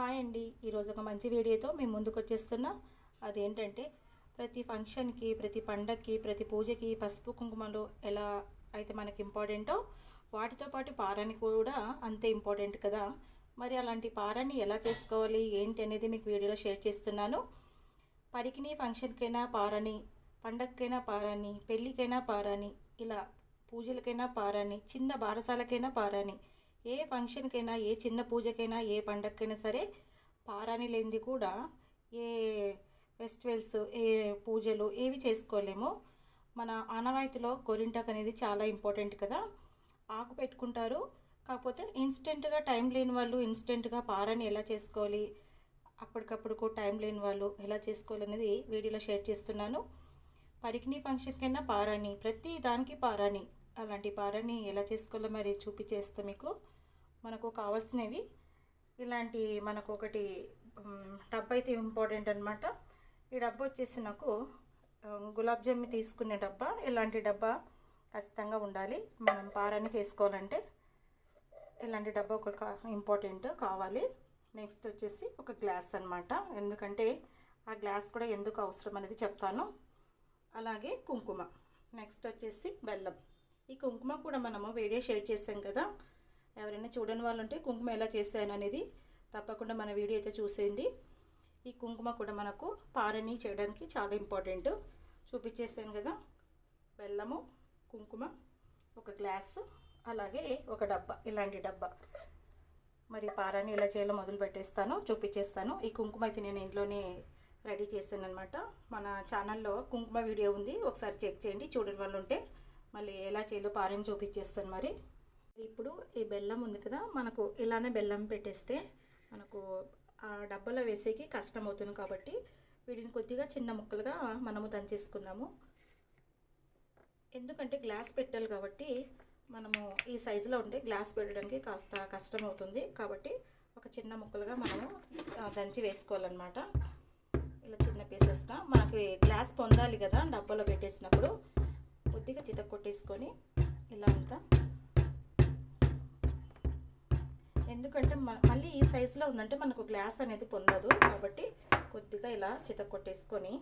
Hi అండి. ఈరోజు ఒక మంచి వీడియోతో మేము ముందుకు వచ్చేస్తున్నాం. అదేంటంటే ప్రతి ఫంక్షన్కి ప్రతి పండగకి ప్రతి పూజకి పసుపు కుంకుమలు ఎలా అయితే మనకి ఇంపార్టెంటో వాటితో పాటు పారాని కూడా అంతే ఇంపార్టెంట్ కదా. మరి అలాంటి పారాన్ని ఎలా చేసుకోవాలి ఏంటి అనేది మీకు వీడియోలో షేర్ చేస్తున్నాను. పరికిని ఫంక్షన్కైనా పారని పండగకైనా పారాని పెళ్ళికైనా పారాని ఇలా పూజలకైనా పారాని చిన్న బారసాలకైనా పారాని ఏ ఫంక్షన్కైనా ఏ చిన్న పూజకైనా ఏ పండగకైనా సరే పారాని లేనిది కూడా ఏ ఫెస్టివల్స్ ఏ పూజలు ఏవి చేసుకోలేము. మన ఆనవాయితీలో గోరింటాక్ అనేది చాలా ఇంపార్టెంట్ కదా. ఆకు పెట్టుకుంటారు. కాకపోతే ఇన్స్టెంట్గా టైం లేని వాళ్ళు ఇన్స్టెంట్గా పారాని ఎలా చేసుకోవాలి అప్పటికప్పుడు టైం లేని వాళ్ళు ఎలా చేసుకోవాలి అనేది వీడియోలో షేర్ చేస్తున్నాను. పరికిణి ఫంక్షన్కైనా పారాని ప్రతి దానికి పారాని అలాంటి పారాని ఎలా చేసుకోవాలో మరి చూపించేస్తాం మీకు. మనకు కావాల్సినవి. ఇలాంటి మనకు ఒకటి డబ్బు అయితే ఇంపార్టెంట్ అనమాట ఈ డబ్బా వచ్చేసి నాకు గులాబ్ జామ్ తీసుకునే డబ్బా. ఇలాంటి డబ్బా ఖచ్చితంగా ఉండాలి. మనం పారాన్ని చేసుకోవాలంటే ఇలాంటి డబ్బా ఒక ఇంపార్టెంట్ కావాలి. నెక్స్ట్ వచ్చేసి ఒక గ్లాస్ అనమాట ఎందుకంటే ఆ గ్లాస్ కూడా ఎందుకు అవసరం అనేది చెప్తాను. అలాగే కుంకుమ. నెక్స్ట్ వచ్చేసి బెల్లం. ఈ కుంకుమ కూడా మనము వీడియో షేర్ చేసాం కదా. ఎవరైనా చూడని వాళ్ళు ఉంటే కుంకుమ ఎలా చేశాను అనేది తప్పకుండా మన వీడియో అయితే చూసేయండి. ఈ కుంకుమ కూడా మనకు పారని చేయడానికి చాలా ఇంపార్టెంట్. చూపించేసాను కదా బెల్లము కుంకుమ ఒక గ్లాస్ అలాగే ఒక డబ్బా ఇలాంటి డబ్బా. మరి పారాన్ని ఎలా చేయాలో మొదలు పెట్టేస్తాను చూపించేస్తాను. ఈ కుంకుమ అయితే నేను ఇంట్లోనే రెడీ చేశాను అనమాట మన ఛానల్లో కుంకుమ వీడియో ఉంది ఒకసారి చెక్ చేయండి చూడని వాళ్ళు ఉంటే మళ్ళీ ఎలా చేయాలో పారని చూపించేస్తాను మరి. ఇప్పుడు ఈ బెల్లం ఉంది కదా మనకు ఇలానే బెల్లం పెట్టేస్తే మనకు ఆ డబ్బాలో వేసేకి కష్టం అవుతుంది కాబట్టి వీటిని కొద్దిగా చిన్న ముక్కలుగా మనము దంచేసుకుందాము. ఎందుకంటే గ్లాస్ పెట్టాలి కాబట్టి మనము ఈ సైజులో ఉంటే గ్లాస్ పెట్టడానికి కాస్త కష్టం అవుతుంది కాబట్టి ఒక చిన్న ముక్కలుగా మనము దంచి వేసుకోవాలన్నమాట. ఇలా చిన్న పీసెస్గా మనకి గ్లాస్ పొందాలి కదా డబ్బాలో పెట్టేసినప్పుడు. కొద్దిగా చితక కొట్టేసుకొని ఇలా అంతా ఎందుకంటే మళ్ళీ ఈ సైజులో ఉందంటే మనకు గ్లాస్ అనేది పొందదు. కాబట్టి కొద్దిగా ఇలా చిత కొట్టేసుకొని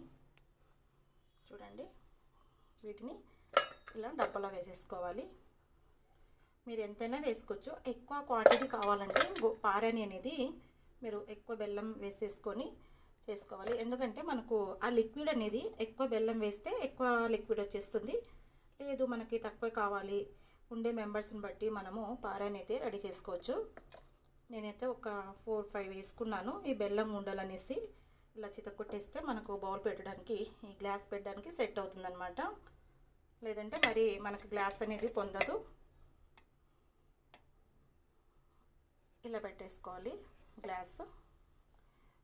చూడండి. వీటిని ఇలా డబ్బాలో వేసేసుకోవాలి. మీరు ఎంతైనా వేసుకోవచ్చు. ఎక్కువ క్వాంటిటీ కావాలంటే పారాని అనేది మీరు ఎక్కువ బెల్లం వేసేసుకొని చేసుకోవాలి. ఎందుకంటే మనకు ఆ లిక్విడ్ అనేది ఎక్కువ బెల్లం వేస్తే ఎక్కువ లిక్విడ్ వచ్చేస్తుంది. లేదు మనకి తక్కువ కావాలి. ఉండే మెంబర్స్ని బట్టి మనము పారాని అయితే రెడీ చేసుకోవచ్చు. నేనైతే ఒక ఫోర్ ఫైవ్ వేసుకున్నాను. ఈ బెల్లం ఉండాలనేసి ఇలా చితకొట్టేస్తే మనకు బౌల్ పెట్టడానికి ఈ గ్లాస్ పెట్టడానికి సెట్ అవుతుందన్నమాట. లేదంటే మరి మనకు గ్లాస్ అనేది పొందదు. ఇలా పెట్టేసుకోవాలి గ్లాస్.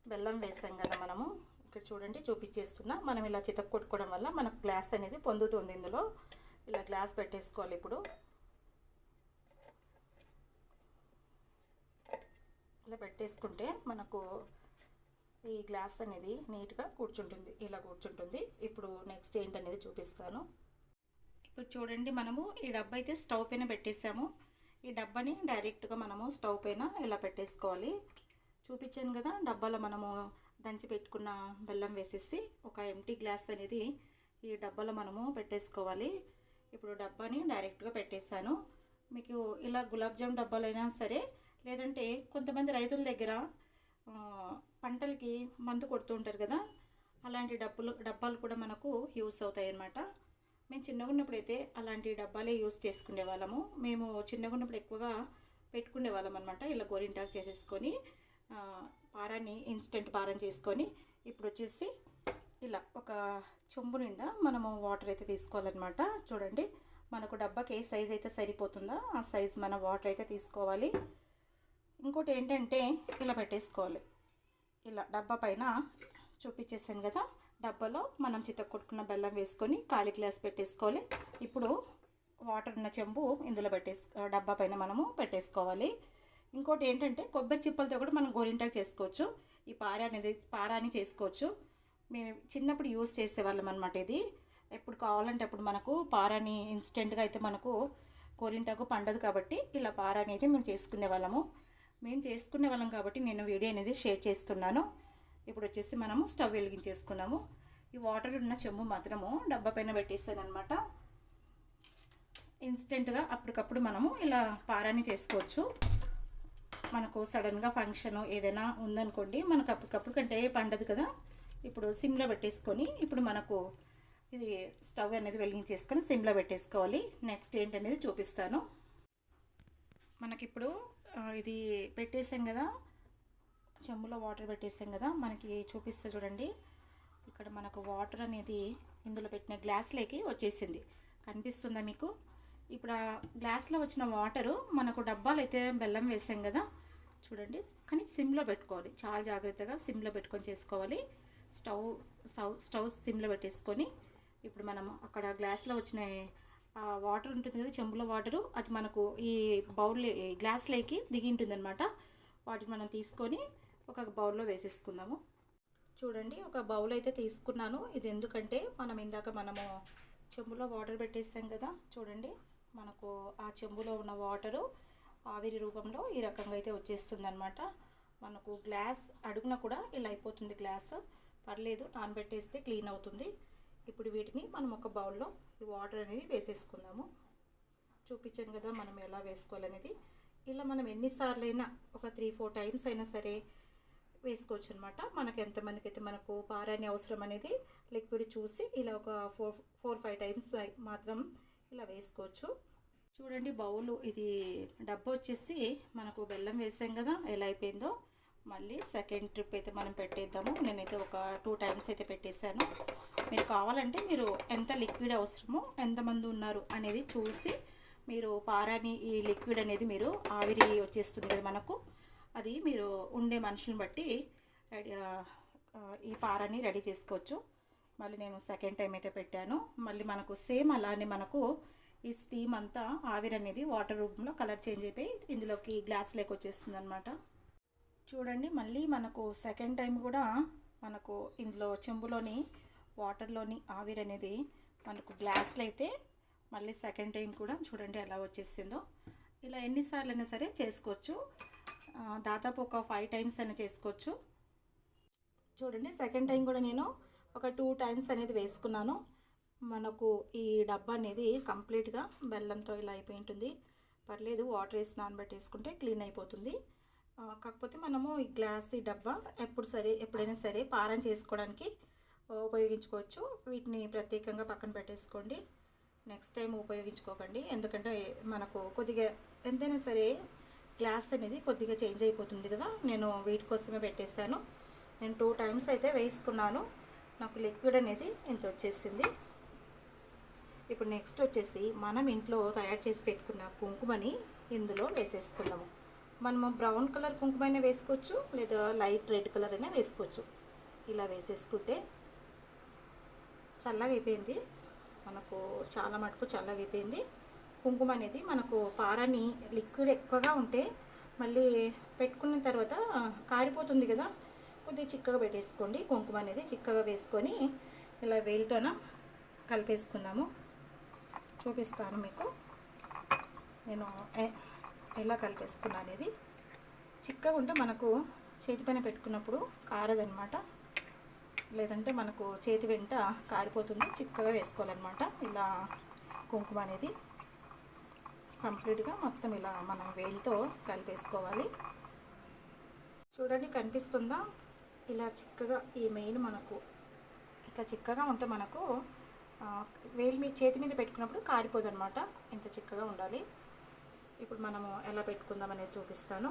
బెల్లం వేసాం కదా మనము. ఇక్కడ చూడండి చూపించేస్తున్నా. మనం ఇలా చితక్కొట్టుకోవడం వల్ల మనకు గ్లాస్ అనేది పొందుతుంది ఇందులో. ఇలా గ్లాస్ పెట్టేసుకోవాలి ఇప్పుడు. ఇలా పెట్టేసుకుంటే మనకు ఈ గ్లాస్ అనేది నీట్గా కూర్చుంటుంది ఇలా కూర్చుంటుంది. ఇప్పుడు నెక్స్ట్ ఏంటనేది చూపిస్తాను. ఇప్పుడు చూడండి మనము ఈ డబ్బా అయితే స్టవ్ పైన పెట్టేసాము. ఈ డబ్బాని డైరెక్ట్గా మనము స్టవ్ పైన ఇలా పెట్టేసుకోవాలి. చూపించాను కదా డబ్బాలో మనము దంచి పెట్టుకున్న బెల్లం వేసేసి ఒక ఎంటీ గ్లాస్ అనేది ఈ డబ్బాలో మనము పెట్టేసుకోవాలి. ఇప్పుడు డబ్బాని డైరెక్ట్గా పెట్టేశాను. మీకు ఇలా గులాబ్ జామ్ డబ్బాలైనా సరే లేదంటే కొంతమంది రైతుల దగ్గర పంటలకి మందు కొడుతూ ఉంటారు కదా అలాంటి డబ్బులు డబ్బాలు కూడా మనకు యూస్ అవుతాయి అన్నమాట మేము చిన్నగా ఉన్నప్పుడు అయితే అలాంటి డబ్బాలే యూస్ చేసుకునే వాళ్ళము. మేము చిన్నగా ఉన్నప్పుడు ఎక్కువగా పెట్టుకునే వాళ్ళం అనమాట ఇలా గోరింటాకు చేసేసుకొని పారాన్ని ఇన్స్టెంట్ పారం చేసుకొని ఇప్పుడు వచ్చేసి ఇలా ఒక చెంబు నిండా మనము వాటర్ అయితే తీసుకోవాలన్నమాట. చూడండి మనకు డబ్బాకి ఏ సైజ్ అయితే సరిపోతుందో ఆ సైజ్ మన వాటర్ అయితే తీసుకోవాలి. ఇంకోటి ఏంటంటే ఇలా పెట్టేసుకోవాలి. ఇలా డబ్బా పైన చూపించేసాను కదా డబ్బాలో మనం చితక్కొట్టుకున్న బెల్లం వేసుకొని ఖాళీ గ్లాస్ పెట్టేసుకోవాలి. ఇప్పుడు వాటర్ ఉన్న చెంబు ఇందులో పెట్టేసు డబ్బా పైన మనము పెట్టేసుకోవాలి. ఇంకోటి ఏంటంటే కొబ్బరి చిప్పలతో కూడా మనం గోరింటాకు చేసుకోవచ్చు. ఈ పార అనేది పారాని చేసుకోవచ్చు. మేము చిన్నప్పుడు యూస్ చేసేవాళ్ళం అనమాట ఇది. ఎప్పుడు కావాలంటే అప్పుడు మనకు పారాని ఇన్స్టెంట్గా అయితే మనకు గోరింటాకు పండదు కాబట్టి ఇలా పార అనేది మేము చేసుకునే వాళ్ళము. మేము చేసుకునే వాళ్ళం కాబట్టి నేను వీడియో అనేది షేర్ చేస్తున్నాను. ఇప్పుడు వచ్చేసి మనము స్టవ్ వెలిగించేసుకున్నాము. ఈ వాటర్ ఉన్న చెంబు మాత్రము డబ్బా పైన పెట్టేస్తాను అనమాట ఇన్స్టెంట్గా అప్పటికప్పుడు మనము ఇలా పారాన్ని చేసుకోవచ్చు. మనకు సడన్గా ఫంక్షన్ ఏదైనా ఉందనుకోండి మనకు అప్పటికప్పుడు కంటే పండదు కదా. ఇప్పుడు సిమ్లో పెట్టేసుకొని ఇప్పుడు మనకు ఇది స్టవ్ అనేది వెలిగించేసుకొని సిమ్లో పెట్టేసుకోవాలి. నెక్స్ట్ ఏంటనేది చూపిస్తాను. మనకిప్పుడు ఇది పెట్టేసాం కదా. చెంబులో వాటర్ పెట్టేసాం కదా. మనకి చూపిస్తే చూడండి. ఇక్కడ మనకు వాటర్ అనేది ఇందులో పెట్టిన గ్లాస్లోకి వచ్చేసింది. కనిపిస్తుందా మీకు? ఇప్పుడు ఆ గ్లాస్లో వచ్చిన వాటరు మనకు డబ్బాలు అయితే బెల్లం వేసాం కదా. చూడండి. కానీ సిమ్లో పెట్టుకోవాలి. చాలా జాగ్రత్తగా సిమ్లో పెట్టుకొని చేసుకోవాలి. స్టవ్ స్టవ్ స్టవ్ సిమ్లో పెట్టేసుకొని ఇప్పుడు మనం అక్కడ గ్లాస్లో వచ్చిన వాటర్ ఉంటుంది కదా చెంబులో వాటరు అది మనకు ఈ బౌల్ గ్లాస్లోకి దిగి ఉంటుంది అనమాట వాటిని మనం తీసుకొని ఒక బౌల్లో వేసేసుకుందాము. చూడండి ఒక బౌల్ అయితే తీసుకున్నాను. ఇది ఎందుకంటే మనం ఇందాక మనము చెంబులో వాటర్ పెట్టేసాం కదా చూడండి. మనకు ఆ చెంబులో ఉన్న వాటరు ఆవిరి రూపంలో ఈ రకంగా అయితే వచ్చేస్తుంది అనమాట మనకు గ్లాస్ అడుగున కూడా ఇలా అయిపోతుంది గ్లాస్ పర్లేదు నానబెట్టేస్తే క్లీన్ అవుతుంది. ఇప్పుడు వీటిని మనం ఒక బౌల్లో ఈ వాటర్ అనేది వేసేసుకుందాము. చూపించాను కదా మనం ఎలా వేసుకోవాలనేది. ఇలా మనం ఎన్నిసార్లు అయినా ఒక త్రీ ఫోర్ టైమ్స్ అయినా సరే వేసుకోవచ్చు అనమాట మనకు ఎంతమందికి అయితే మనకు పారాని అవసరం అనేది లిక్విడ్ చూసి ఇలా ఒక ఫోర్ ఫోర్ ఫైవ్ టైమ్స్ మాత్రం ఇలా వేసుకోవచ్చు. చూడండి బౌలు ఇది డబ్బు వచ్చేసి మనకు బెల్లం వేసాం కదా ఎలా అయిపోయిందో. మళ్ళీ సెకండ్ ట్రిప్ అయితే మనం పెట్టేద్దాము. నేనైతే ఒక టూ టైమ్స్ అయితే పెట్టేశాను. మీరు కావాలంటే మీరు ఎంత లిక్విడ్ అవసరమో ఎంతమంది ఉన్నారు అనేది చూసి మీరు పారాని ఈ లిక్విడ్ అనేది మీరు ఆవిరి వచ్చేస్తుంది కదా మనకు. అది మీరు ఉండే మనుషులను బట్టి రెడీ ఈ పారాని రెడీ చేసుకోవచ్చు. మళ్ళీ నేను సెకండ్ టైం అయితే పెట్టాను. మళ్ళీ మనకు సేమ్ అలానే మనకు ఈ స్టీమ్ అంతా ఆవిరి అనేది వాటర్ రూపంలో కలర్ చేంజ్ అయిపోయి ఇందులోకి గ్లాస్ లేక వచ్చేస్తుంది అనమాట చూడండి మళ్ళీ మనకు సెకండ్ టైం కూడా మనకు ఇందులో చెంబులోని వాటర్లోని ఆవిరి అనేది మనకు గ్లాస్లో అయితే మళ్ళీ సెకండ్ టైం కూడా చూడండి ఎలా వచ్చేసిందో. ఇలా ఎన్నిసార్లు అయినా సరే చేసుకోవచ్చు. దాదాపు ఒక ఫైవ్ టైమ్స్ అయినా చేసుకోవచ్చు. చూడండి సెకండ్ టైం కూడా నేను ఒక టూ టైమ్స్ అనేది వేసుకున్నాను. మనకు ఈ డబ్బా అనేది కంప్లీట్గా బెల్లంతో ఇలా అయిపోయి ఉంటుంది. పర్లేదు వాటర్ వేసి నానబెట్టేసుకుంటే క్లీన్ అయిపోతుంది. కాకపోతే మనము ఈ గ్లాస్ ఈ డబ్బా ఎప్పుడు సరే ఎప్పుడైనా సరే పారం చేసుకోవడానికి ఉపయోగించుకోవచ్చు. వీటిని ప్రత్యేకంగా పక్కన పెట్టేసుకోండి. నెక్స్ట్ టైం ఉపయోగించుకోకండి. ఎందుకంటే మనకు కొద్దిగా ఎంతైనా సరే గ్లాస్ అనేది కొద్దిగా చేంజ్ అయిపోతుంది కదా. నేను వీటి కోసమే పెట్టేస్తాను నేను టూ టైమ్స్ అయితే వేసుకున్నాను. నాకు లిక్విడ్ అనేది ఇంత వచ్చేసింది. ఇప్పుడు నెక్స్ట్ వచ్చేసి మనం ఇంట్లో తయారు చేసి పెట్టుకున్న కుంకుమని ఇందులో వేసేసుకుందాము. మనము బ్రౌన్ కలర్ కుంకుమైనా వేసుకోవచ్చు లేదా లైట్ రెడ్ కలర్ అయినా వేసుకోవచ్చు. ఇలా వేసేసుకుంటే చల్లగా అయిపోయింది మనకు చాలా మటుకు చల్లగా అయిపోయింది కుంకుమ అనేది మనకు పారని లిక్విడ్ ఎక్కువగా ఉంటే మళ్ళీ పెట్టుకున్న తర్వాత కారిపోతుంది కదా కొద్దిగా చిక్కగా పెట్టేసుకోండి. కుంకుమ అనేది చిక్కగా వేసుకొని ఇలా వేలితోన కలిపేసుకుందాము. చూపిస్తాను మీకు. నేను ఎలా కలిపేసుకున్నా అనేది చిక్కగా ఉంటే మనకు చేతి పైన పెట్టుకున్నప్పుడు కారదనమాట లేదంటే మనకు చేతి వెంట కారిపోతుంది చిక్కగా వేసుకోవాలన్నమాట. ఇలా కుంకుమ అనేది కంప్లీట్గా మొత్తం ఇలా మనం వేలితో కలిపేసుకోవాలి. చూడండి కనిపిస్తుందా? ఇలా చిక్కగా ఈ మెయిన్ మనకు ఇట్లా చిక్కగా ఉంటే మనకు వేలు వేలి మీ చేతి మీద పెట్టుకున్నప్పుడు కారిపోదు అనమాట ఇంత చిక్కగా ఉండాలి. ఇప్పుడు మనము ఎలా పెట్టుకుందాం అనేది చూపిస్తాను.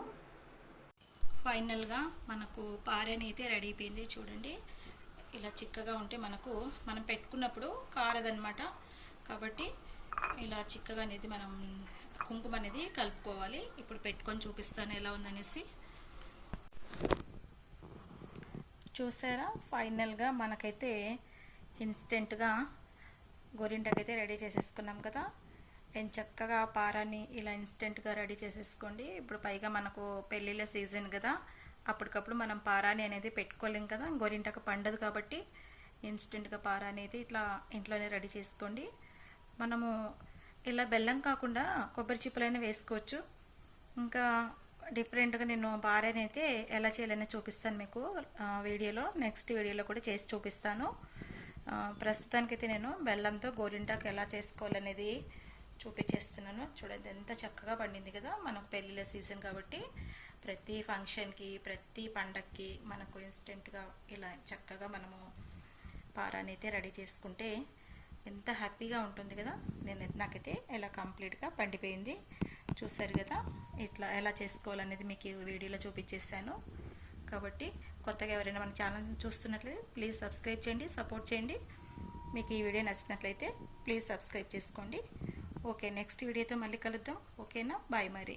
ఫైనల్గా మనకు పారని అయితే రెడీ అయిపోయింది చూడండి. ఇలా చిక్కగా ఉంటే మనకు మనం పెట్టుకున్నప్పుడు కారదనమాట కాబట్టి ఇలా చిక్కగా అనేది మనం కుంకుమ అనేది కలుపుకోవాలి. ఇప్పుడు పెట్టుకొని చూపిస్తాను ఎలా ఉందనేసి. చూసారా? ఫైనల్గా మనకైతే ఇన్స్టెంట్గా గోరింటకైతే రెడీ చేసేసుకున్నాం కదా. నేను చక్కగా పారాని ఇలా ఇన్స్టెంట్గా రెడీ చేసేసుకోండి. ఇప్పుడు పైగా మనకు పెళ్ళిళ్ళ సీజన్ కదా అప్పటికప్పుడు మనం పారాని అనేది పెట్టుకోలేం కదా గోరింటక పండదు కాబట్టి ఇన్స్టెంట్గా పారా అనేది ఇట్లా ఇంట్లోనే రెడీ చేసుకోండి. మనము ఇలా బెల్లం కాకుండా కొబ్బరి చిప్పలైనా వేసుకోవచ్చు. ఇంకా డిఫరెంట్గా నేను పారాని అయితే ఎలా చేయాలని చూపిస్తాను మీకు వీడియోలో నెక్స్ట్ వీడియోలో కూడా చేసి చూపిస్తాను. ప్రస్తుతానికైతే నేను బెల్లంతో గోరింటాకు ఎలా చేసుకోవాలనేది చూపించేస్తున్నాను. చూడండి ఎంత చక్కగా పండింది కదా. మనకు పెళ్ళిళ్ళ సీజన్ కాబట్టి ప్రతి ఫంక్షన్కి ప్రతి పండక్కి మనకు ఇన్స్టెంట్గా ఇలా చక్కగా మనము పారాని అయితే రెడీ చేసుకుంటే ఎంత హ్యాపీగా ఉంటుంది కదా. నేను నాకైతే ఇలా కంప్లీట్గా పండిపోయింది. చూసారు కదా ఇట్లా ఎలా చేసుకోవాలనేది మీకు వీడియోలో చూపించేసాను. కాబట్టి కొత్తగా ఎవరైనా మన ఛానల్ చూస్తున్నట్లయితే ప్లీజ్ సబ్స్క్రైబ్ చేయండి సపోర్ట్ చేయండి. మీకు ఈ వీడియో నచ్చినట్లయితే ప్లీజ్ సబ్స్క్రైబ్ చేసుకోండి. ఓకే నెక్స్ట్ వీడియోతో మళ్ళీ కలుద్దాం. ఓకేనా? బాయ్ మరి.